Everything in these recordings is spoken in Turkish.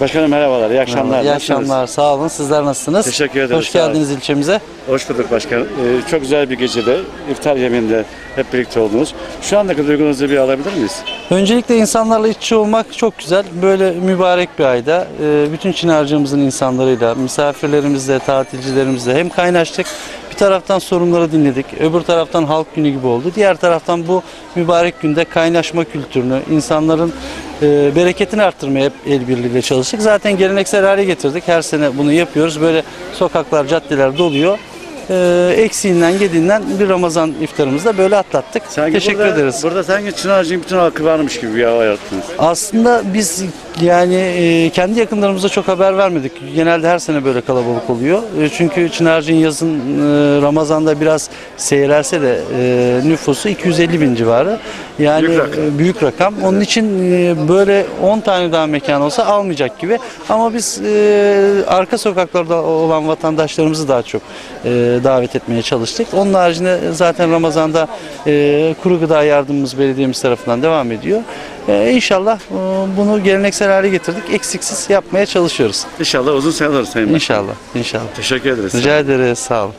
Başkanım merhabalar, iyi akşamlar. İyi Nasılsınız? akşamlar. Sağ olun. Sizler nasılsınız? Teşekkür ederiz, Hoş geldiniz ilçemize. Hoş bulduk başkanım. Ee, çok güzel bir gecede, iftar yemeğinde hep birlikte oldunuz. Şu andaki duygunuzu bir alabilir miyiz? Öncelikle insanlarla iç içe olmak çok güzel. Böyle mübarek bir ayda e, bütün Çınarcığımızın insanlarıyla, misafirlerimizle, tatilcilerimizle hem kaynaştık. Bir taraftan sorunları dinledik. Öbür taraftan halk günü gibi oldu. Diğer taraftan bu mübarek günde kaynaşma kültürünü, insanların e, bereketini arttırmaya hep el birliğiyle çalıştık. Zaten geleneksel hale getirdik. Her sene bunu yapıyoruz. Böyle sokaklar, caddeler doluyor. E, eksiğinden, gediğinden bir Ramazan iftarımızı da böyle atlattık. Sanki Teşekkür burada, ederiz. Burada sanki Çınarcık'ın bütün halkı varmış gibi bir hava yarattınız. Aslında biz yani e, kendi yakınlarımıza çok haber vermedik. Genelde her sene böyle kalabalık oluyor. E, çünkü Çınarcık'ın yazın e, Ramazan'da biraz seyrelse de e, nüfusu 250 bin civarı. Yani Büyük rakam. e, büyük rakam. Onun için e, böyle 10 tane daha mekan olsa almayacak gibi. Ama biz e, arka sokaklarda olan vatandaşlarımızı daha çok e, davet etmeye çalıştık. Onun haricinde zaten Ramazan'da e, kuru gıda yardımımız belediyemiz tarafından devam ediyor. E, inşallah e, bunu geleneksel hale getirdik. Eksiksiz yapmaya çalışıyoruz. İnşallah uzun seneler Sayın Başkanım. İnşallah. İnşallah. Teşekkür ederiz. Rica ederiz. Sağ olun.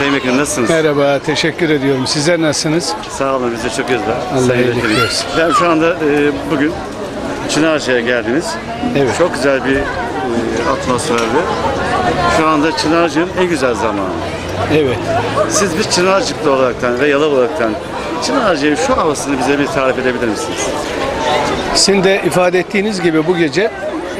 Sayın Vekilim nasılsınız? Merhaba, teşekkür ediyorum. Sizler nasılsınız? Sağ olun biz de çok iyiyiz. Allah iyilik versin. Efendim şu anda e, bugün Çınarcık'a geldiniz. Evet. Çok güzel bir e, atmosferdi. Şu anda Çınarcık'ın en güzel zamanı. Evet. Siz bir Çınarcıklı olaraktan ve Yalova olaraktan Çınarcık'ın şu havasını bize bir tarif edebilir misiniz? Sizin de ifade ettiğiniz gibi bu gece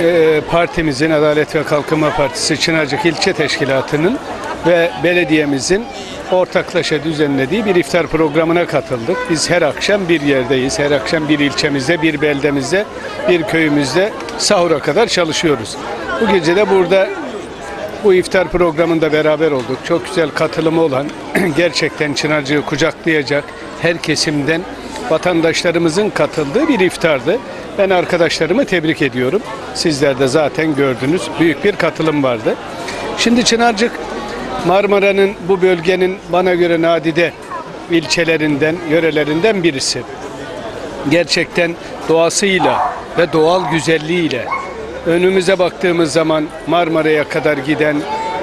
e, partimizin, Adalet ve Kalkınma Partisi Çınarcık İlçe Teşkilatı'nın ve belediyemizin ortaklaşa düzenlediği bir iftar programına katıldık. Biz her akşam bir yerdeyiz. Her akşam bir ilçemizde, bir beldemizde, bir köyümüzde sahura kadar çalışıyoruz. Bu gece de burada bu iftar programında beraber olduk. Çok güzel katılımı olan, gerçekten Çınarcık'ı kucaklayacak her kesimden vatandaşlarımızın katıldığı bir iftardı. Ben arkadaşlarımı tebrik ediyorum. Sizler de zaten gördünüz. Büyük bir katılım vardı. Şimdi Çınarcık Marmara'nın bu bölgenin bana göre nadide ilçelerinden, yörelerinden birisi gerçekten doğasıyla ve doğal güzelliğiyle önümüze baktığımız zaman Marmara'ya kadar giden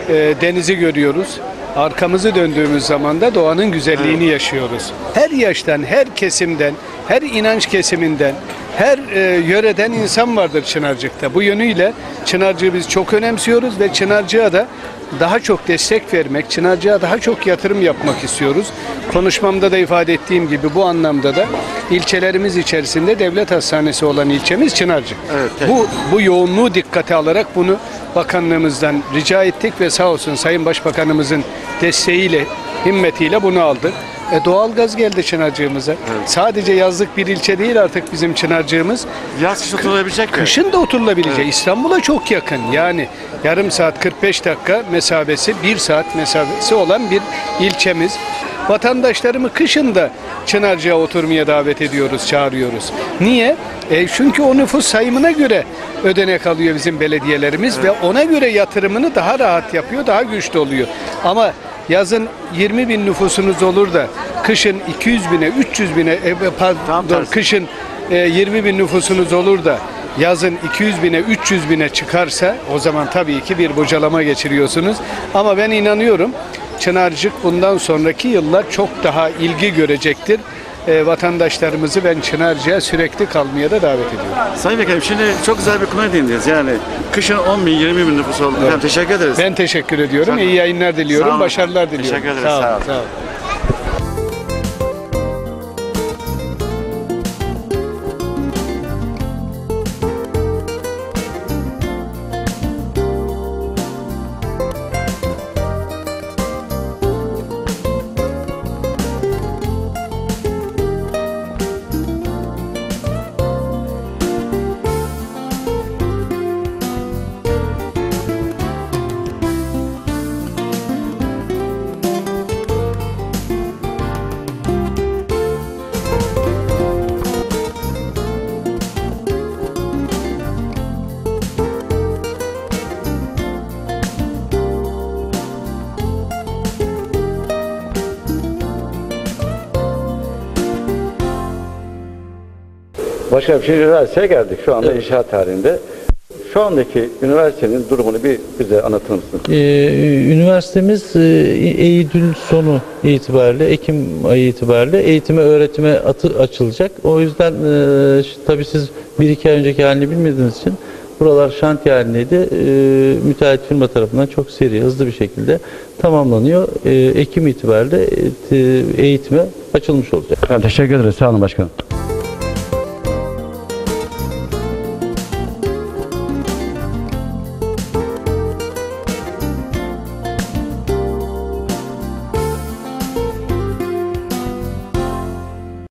e, denizi görüyoruz. Arkamızı döndüğümüz zaman da doğanın güzelliğini yaşıyoruz. Her yaştan, her kesimden, her inanç kesiminden, her e, yöreden insan vardır Çınarcık'ta. Bu yönüyle Çınarcık'ı biz çok önemsiyoruz ve Çınarcık'a da daha çok destek vermek, Çınarcık'a daha çok yatırım yapmak istiyoruz. Konuşmamda da ifade ettiğim gibi bu anlamda da ilçelerimiz içerisinde devlet hastanesi olan ilçemiz Çınarcık. Evet, evet. Bu bu yoğunluğu dikkate alarak bunu bakanlığımızdan rica ettik ve sağ olsun Sayın Başbakanımızın desteğiyle, himmetiyle bunu aldık. E, doğalgaz geldi Çınarcığımıza. Sadece yazlık bir ilçe değil artık bizim Çınarcığımız. Yaz kış oturabilecek mi? Kışın da oturulabilecek. İstanbul'a çok yakın. Yani yarım saat 45 dakika mesafesi, bir saat mesafesi olan bir ilçemiz. Vatandaşlarımı kışın da Çınarcık'a oturmaya davet ediyoruz, çağırıyoruz. Niye? E çünkü o nüfus sayımına göre ödenek alıyor bizim belediyelerimiz ve ona göre yatırımını daha rahat yapıyor, daha güçlü oluyor. Ama yazın 20 bin nüfusunuz olur da kışın 200 bine, 300 bine, e, pardon, kışın e, 20 bin nüfusunuz olur da yazın 200 bine 300 bine çıkarsa o zaman tabii ki bir bocalama geçiriyorsunuz. Ama ben inanıyorum Çınarcık bundan sonraki yıllar çok daha ilgi görecektir. E, vatandaşlarımızı ben Çınarcık'a sürekli kalmaya da davet ediyorum. Sayın Vekilim şimdi çok güzel bir konuya değindiniz. Yani kışın 10 bin 20 bin nüfus oldu. Efendim, teşekkür ederiz. Ben teşekkür ediyorum. Çok- İyi yayınlar Sağ diliyorum. Başarılar diliyorum. Teşekkür ederiz, Sağ olun. sağ olun. Sağ olun. Başka bir şey üniversiteye geldik. Şu anda inşaat halinde. Şu andaki üniversitenin durumunu bir bize anlatır mısın? Ee, üniversitemiz e, Eylül sonu itibariyle, Ekim ayı itibariyle eğitime öğretime atı, açılacak. O yüzden e, tabii siz bir iki ay önceki halini bilmediğiniz için buralar şantiye halindeydi. E, müteahhit firma tarafından çok seri, hızlı bir şekilde tamamlanıyor. E, Ekim itibariyle e, eğitime açılmış olacak. teşekkür ederiz. Sağ olun başkanım.